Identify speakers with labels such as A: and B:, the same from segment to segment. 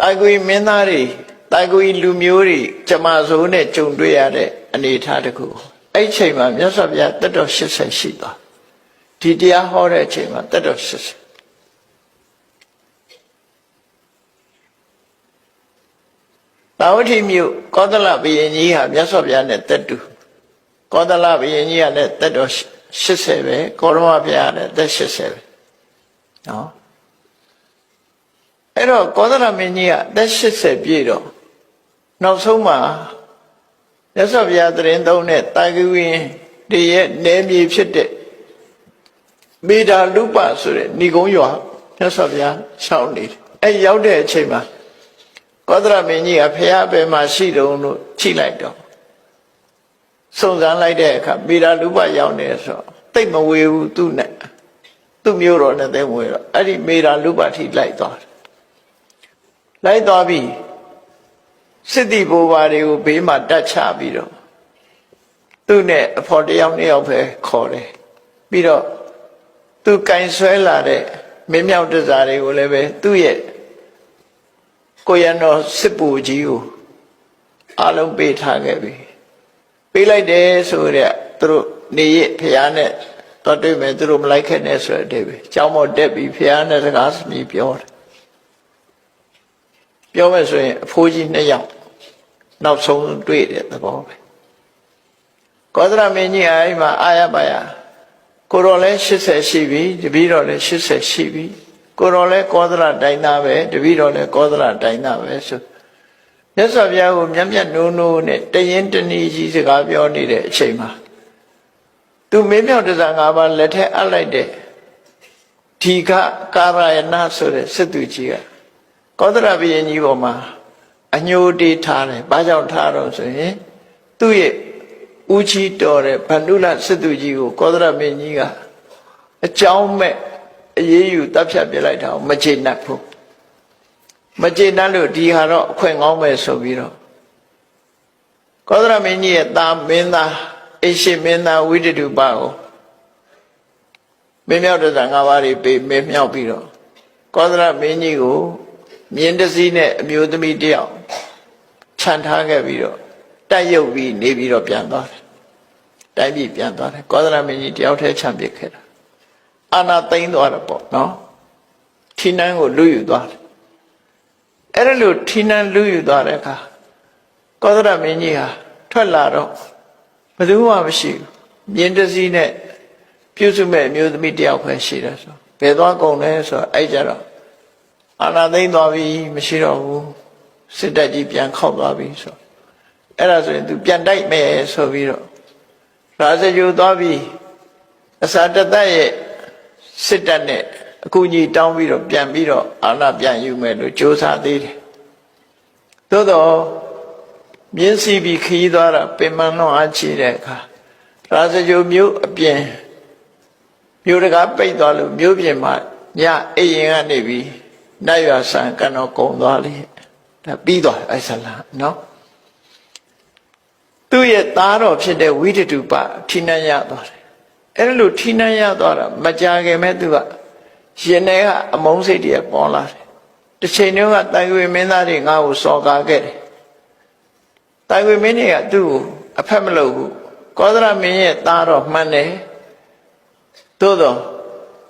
A: တာကွေမင်းသားတွေတာကွေလူမျိုးတွေကျမစိုးနဲ့ကြုံတွေ့ရတဲ့အနေအထားတစ်ခုအဲ့ဒီချိန်မှာမြတ်စွာဘုရားတက်တော်80ရှိသွားဒီတရားဟောတဲ့အချိန်မှာတက်တော်80တာဝတိမြို့ကောသလဘုရင်ကြီးဟာမြတ်စွာဘုရားနဲ့တက်တူကောသလဘုရင်ကြီးကလည်းတက်တော်80ပဲကောရမဘုရားကလည်းတက်80ပဲနော် အဲ့တော့ကောသလမင်းကြီးကအသက်80ပြည့်တော့နောက်ဆုံးမှာမြတ်စွာဘုရားတရင်သုံးတဲ့တာဂဝင်းတည်းရဲ့နေမြေဖြစ်တဲ့မေဓာလုပဆိုတဲ့ဏိကုံးရွာမြတ်စွာဘုရားရှောင်းနေတယ်အဲ့ရောက်တဲ့အချိန်မှာကောသလမင်းကြီးကဖះဘယ်မှာရှိတုံးလို့ချိလိုက်တော့စုံစမ်းလိုက်တဲ့အခါမေဓာလုပရောက်နေဆိုတော့တိတ်မဝေဘူးသူ့နဲ့သူ့မျိုးတော်နဲ့သိမဝေတော့အဲ့ဒီမေဓာလုပထိလိုက်သွားတယ် လိုက်သွားပြီစစ်တီဘိုးဘာတွေကိုဘေးမှာတတ်ချပြီးတော့သူ့နဲ့အဖော်တယောက်နှစ်ယောက်ပဲခေါ်တယ်ပြီးတော့သူကင်ဆွဲလာတဲ့မင်းမြောက်တစားတွေကိုလည်းပဲသူ့ရဲ့ကိုရံတော်စစ်ပူကြီးကိုအလုံးပေးထားခဲ့ပြီပေးလိုက်တယ်ဆိုရက်သူတို့နေရဖះနဲ့တော့တွေ့မယ်သူတို့မလိုက်ခဲ့နဲ့ဆိုတဲ့အတိပဲเจ้าမော်တက်ပြီးဖះနဲ့စကားစမြည်ပြောတယ် ပြောမယ်ဆိုရင်အဖိုးကြီးနှစ်ယောက်နောက်ဆုံးတွေ့တဲ့သဘောပဲကောသရမင်းကြီးအိမ်မှာအာရပါယကိုတော်လဲ80ရှိပြီတပည့်တော်လဲ80ရှိပြီကိုတော်လဲကောသရတိုင်းသားပဲတပည့်တော်လဲကောသရတိုင်းသားပဲဆိုမြတ်စွာဘုရားကိုမျက်မျက်နိုးနိုးနဲ့တရင်တနည်းကြီးစကားပြောနေတဲ့အချိန်မှာသူမင်းမြောက်တစားငါးပါးလက်ထက်အပ်လိုက်တဲ့ဒီကကာရယနာဆိုတဲ့စစ်သူကြီးက ကောသရဘုရင်ကြီးပေါ်မှာအညိုတေးထားတယ်။ဘာကြောင့်ထားတော့ဆိုရင်သူ့ရဲ့ဦးချီတော်တဲ့ဗန္ဓုလစစ်သူကြီးကိုကောသရမင်းကြီးကအကြောင်းမဲ့အရေးယူတပ်ဖြတ်ပြလိုက်တာကိုမချေနှက်ဘူး။မချေနှက်လို့ဒီဟာတော့အခွင့်ကောင်းပဲဆိုပြီးတော့ကောသရမင်းကြီးရဲ့သားမင်းသားအိရှိမင်းသားဝိတ္တုပကိုမင်းမြောက်တဲ့ငါးပါးတွေပေးမင်းမြောက်ပြီးတော့ကောသရမင်းကြီးကို မြင်းတစည်းနဲ့အမျိုးသမီးတယောက်ခြံထားခဲ့ပြီးတော့တက်ရုပ်ပြီးနေပြီးတော့ပြန်သွားတယ်။တိုင်းပြည်ပြန်သွားတယ်။ကောသလမင်းကြီးတယောက်တည်းခြံပစ်ခဲ့တာ။အာနာသိမ့်သွားတယ်ပေါ့နော်။ထီနန်းကိုလူယူသွားတယ်။အဲ့ဒါလို့ထီနန်းလူယူသွားတဲ့အခါကောသလမင်းကြီးဟာထွက်လာတော့ဘယ်သူမှမရှိဘူး။မြင်းတစည်းနဲ့ပြုစုမဲ့အမျိုးသမီးတယောက်ပဲရှိတယ်ဆို။ဘယ်သွားကုန်လဲဆိုတော့အဲ့ကြတော့ အာနာသိမ့်သွားပြီမရှိတော့ဘူးစစ်တပ်ကြီးပြန်ခောက်သွားပြီဆိုအဲ့ဒါဆိုရင် तू ပြန်တိုက်မယ်ဆိုပြီးတော့ရာဇဂျူသွားပြီအစာတသက်ရဲ့စစ်တပ်နဲ့အကူကြီးတောင်းပြီးတော့ပြန်ပြီးတော့အာနာပြန်ယူမယ်လို့ကြိုးစားသေးတယ်သို့တော့မြင်းစီပြီးခီးသွားတာပင်မလွန်အားချတဲ့အခါရာဇဂျူမျိုးအပြင်မျိုးတကားပိတ်သွားလို့မျိုးပြင်မှာညအိမ်ရင်ကနေပြီး နတ်ရွာဆန်ကံတော်ကုံသွားလေဒါပြီးသွားအဲ့ဆလာနော်သူ့ရဲ့သားတော်ဖြစ်တဲ့ဝိတတုပထိနှံရသွားတယ်အဲ့လိုထိနှံရသွားတာမကြခင်မဲ့သူကရှင်နေကအမုန်းစိတ်တွေပေါ်လာတယ်တစ်ချိန်တုန်းကတိုင်ဝေမင်းသားတွေငါ့ကိုစော်ကားခဲ့တယ်တိုင်ဝေမင်းတွေကသူ့ကိုအဖက်မလုပ်ဘူးကောသရမင်းရဲ့သားတော်မှန်တယ်သို့တော့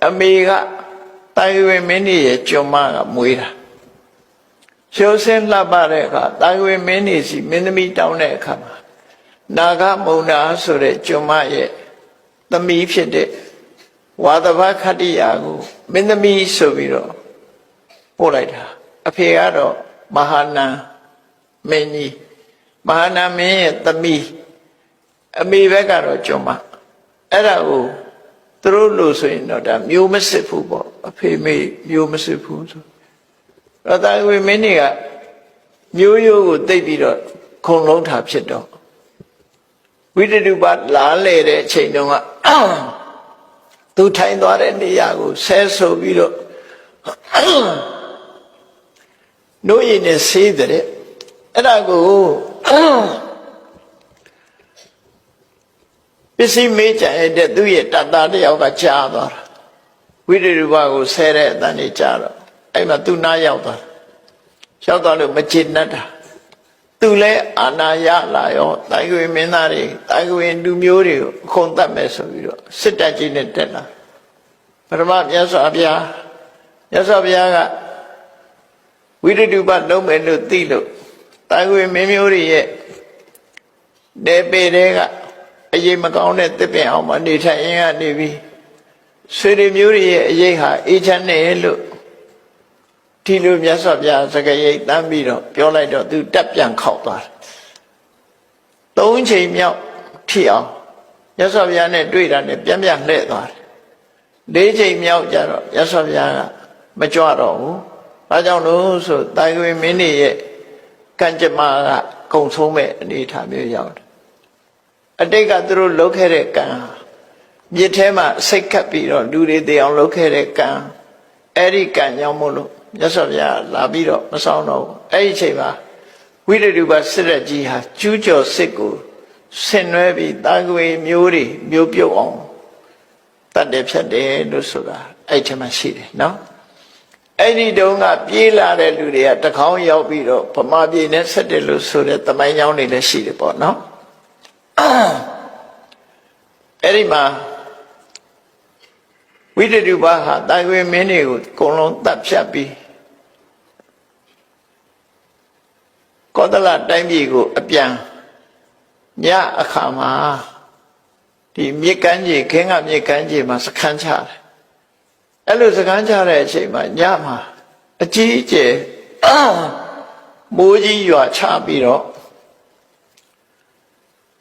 A: အမေက တာယဝေမင်းကြီးရဲ့ကျွန်မကမွေးတာရှုံးစင်းလှပတဲ့အခါတာယဝေမင်းကြီးစီမင်းသမီးတောင်းတဲ့အခါမှာနာဂမုံနာဆိုတဲ့ကျွန်မရဲ့သမီးဖြစ်တဲ့ဝါသဘခတ္တိယာကိုမင်းသမီးဆိုပြီးတော့ပို့လိုက်တာအဖေကတော့မဟာနာမင်းကြီးမဟာနာမင်းရဲ့သမီးအမေဘက်ကတော့ကျွန်မအဲ့ဒါကို သူတို့လို့ဆိုရင်တော့ဒါမျိုးမစစ်ဘူးပေါ့အဖေမေမျိုးမစစ်ဘူးဆိုတော့တာဝေမင်းတွေကမျိုးရိုးကိုတိတ်ပြီးတော့ခုံလုံးထားဖြစ်တော့ဝိတတုပလာလေတဲ့အချိန်တုန်းကသူထိုင်သွားတဲ့နေရာကိုဆဲဆိုပြီးတော့နှုတ်ရည်နဲ့ဆေးတဲ့အဲ့ဒါကို ပစ္စည်းမေးကြတဲ့သူ့ရဲ့တတတယောက်ကကြားသွားတာဝိရိယဘကိုဆဲတဲ့အတန်ကြီးကြားတော့အဲ့မှာသူနားရောက်သွားတာရောက်သွားလို့မကျေနပ်တာသူလည်းအာနာရလာရောတိုင်ကွေမင်းသားတွေတိုင်ကွေလူမျိုးတွေကိုအခုံတတ်မယ်ဆိုပြီးတော့စစ်တပ်ကြီးနဲ့တက်လာပရမမြတ်စွာဘုရားမြတ်စွာဘုရားကဝိရတုပလုံးမယ်လို့သိလို့တိုင်ကွေမင်းမျိုးတွေရဲ့ဒေပေတွေက အရေးမကောင်းတဲ့တစ်ပင်အောင်မနေထိုင်ရင်ကနေပြီးဆွေတွေမျိုးတွေရဲ့အရေးဟာအေးချမ်းနေလို့ဒီလိုမြတ်စွာဘုရားစကားရိတ်တမ်းပြီးတော့ပြောလိုက်တော့သူတက်ပြန်ခောက်သွားတယ်။သုံးချိန်မြောက်ထိအောင်မြတ်စွာဘုရားနဲ့တွေ့တာနဲ့ပြန်ပြန်လှည့်သွားတယ်။လေးချိန်မြောက်ကျတော့မြတ်စွာဘုရားကမကြွတော့ဘူး။ဘာကြောင့်လို့ဆိုတိုင်ခွေမင်းနေရဲ့ကံကြမ္မာကကုံဆုံးမဲ့အနေအထားမျိုးရောက်တယ်။ အတိတ်ကသူတို့လုပ်ခဲ့တဲ့ကံဟာမြစ်ထဲမှာစိတ်ခတ်ပြီးတော့လူတွေတည်အောင်လုပ်ခဲ့တဲ့ကံအဲ့ဒီကံကြောင့်မို့လို့မြတ်စွာဘုရားလာပြီးတော့မဆောင်တော့ဘူးအဲ့ဒီအချိန်မှာဝိရဒုပစစ်ရက်ကြီးဟာကျူးကျော်စစ်ကိုဆင်နွှဲပြီးတာကွေမျိုးတွေမျိုးပြုတ်အောင်တတ်တယ်ဖြတ်တယ်လို့ဆိုတာအဲ့ဒီမှာရှိတယ်နော်အဲ့ဒီတုန်းကပြေးလာတဲ့လူတွေကတကောင်းရောက်ပြီးတော့ဗမာပြည်နဲ့ဆက်တယ်လို့ဆိုတဲ့တမိုင်းကြောင်းတွေလည်းရှိတယ်ပေါ့နော် အဲ့ဒီမှာဝိတ္တုပါဟာတာကွေမင်းတွေကိုအကုန်လုံးတတ်ဖြတ်ပြီးကောသလတိုင်းပြည်ကိုအပြန်ညအခါမှာဒီမြေကမ်းကြီးခင်းကမြေကမ်းကြီးမှာစခန်းချတယ်အဲ့လိုစခန်းချတဲ့အချိန်မှာညမှာအကြီးအကျယ်မိုးကြီးရွာချပြီးတော့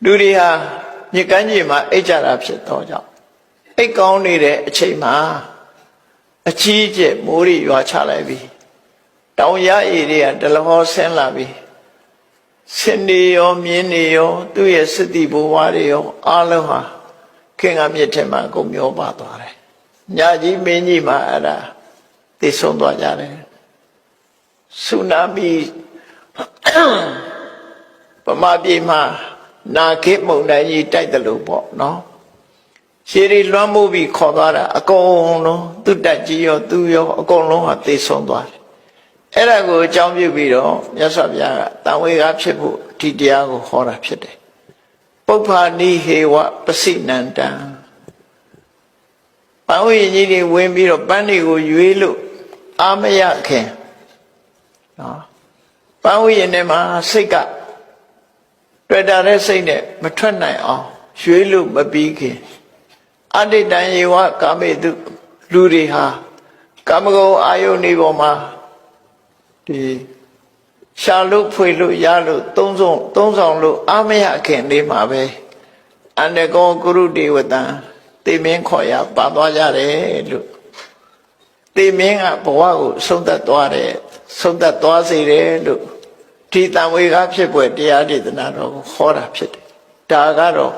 A: လူတွေဟာမြေကမ်းကြီးမှာအိတ်ကြတာဖြစ်တော့ကြောင့်အိတ်ကောင်းနေတဲ့အချိန်မှာအကြီးအကျယ်မိုးရီရွာချလိုက်ပြီတောင်ရအေတွေကဒလဟောဆင်းလာပြီစင်နေရောမြင်းနေရောသူ့ရဲ့စတိဘဝတွေရောအားလုံးဟာခင်ကမြစ်ထဲမှာအကုန်မျောပါသွားတယ်ညကြီးမင်းကြီးမှာအဲ့ဒါသိဆုံးသွားကြတယ်ဆူနာမီပမာပြေမှာ နာခိမုန်တိုင်းကြီးတိုက်တယ်လို့ပေါ့နော်ရှည်ရီလွှမ်းမိုးပြီးခေါ်သွားတာအကုန်လုံးသူတက်ကြီးရောသူရောအကုန်လုံးဟာသိဆုံးသွားတယ်အဲ့ဒါကိုအကြောင်းပြုပြီးတော့မြတ်စွာဘုရားကတန်ဝေကဖြစ်ဖို့ဒီတရားကိုဟောတာဖြစ်တယ်ပုပ္ပာနိဟေဝပစိနန္တံပန်းဝိညာဉ်ကြီးတွေဝင်ပြီးတော့ပန်းတွေကိုရွေးလို့အာမရခင်နော်ပန်းဝိညာဉ်ထဲမှာစိတ်က တွေ့တာတဲ့စိတ်နဲ့မထွက်နိုင်အောင်ရွေးလို့မပြီးခင်အတ္တတံယေဝကာမေတုလူတွေဟာကာမဂုဏ်အာယုန်ဒီပေါ်မှာဒီရှာလို့ဖွေလို့ရလို့သုံးဆောင်သုံးဆောင်လို့အာမယခင်လေးမှာပဲအန္တကောကုရုတေဝတံတေမင်းခေါ်ရပါသွားကြတယ်လို့တေမင်းကဘဝကိုဆုံးသက်သွားတယ်ဆုံးသက်သွားစေတယ်လို့ ဒီတံဝေကဖြစ်ပွဲတရားဒေသနာတော်ကိုဟောတာဖြစ်တယ်ဒါကတော့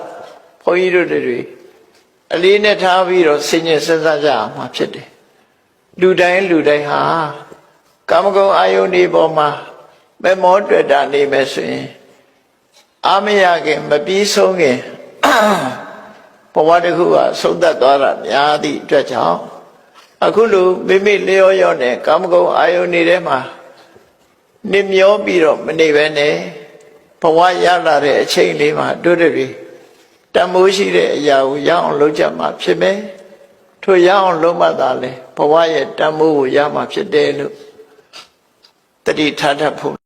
A: ဘုန်းကြီးတို့တွေအလေးနဲ့ထားပြီးတော့ဆင်ញင်စဉ်းစားကြအောင်မှာဖြစ်တယ်လူတိုင်းလူတိုင်းဟာကာမဂုဏ်အာယုန်ဒီပေါ်မှာမမောတွေ့တာနေမယ်ဆိုရင်အာမရခင်မပြီးဆုံးခင်ဘဝတစ်ခုကဆုံးသက်သွားတာများသည့်အတွက်ကြောင့်အခုလိုမိမိလျောရောနဲ့ကာမဂုဏ်အာယုန်တွေထဲမှာ နေမျောပြီးတော့မနေပဲနဲ့ဘဝရလာတဲ့အချိန်လေးမှာတို့တွေတမိုးရှိတဲ့အရာကိုရအောင်လုပ်ကြမှာဖြစ်မယ်ထိုရအောင်လုပ်မှသာလေဘဝရဲ့တမိုးကိုရမှာဖြစ်တယ်လို့တတိထားတတ်ဖို့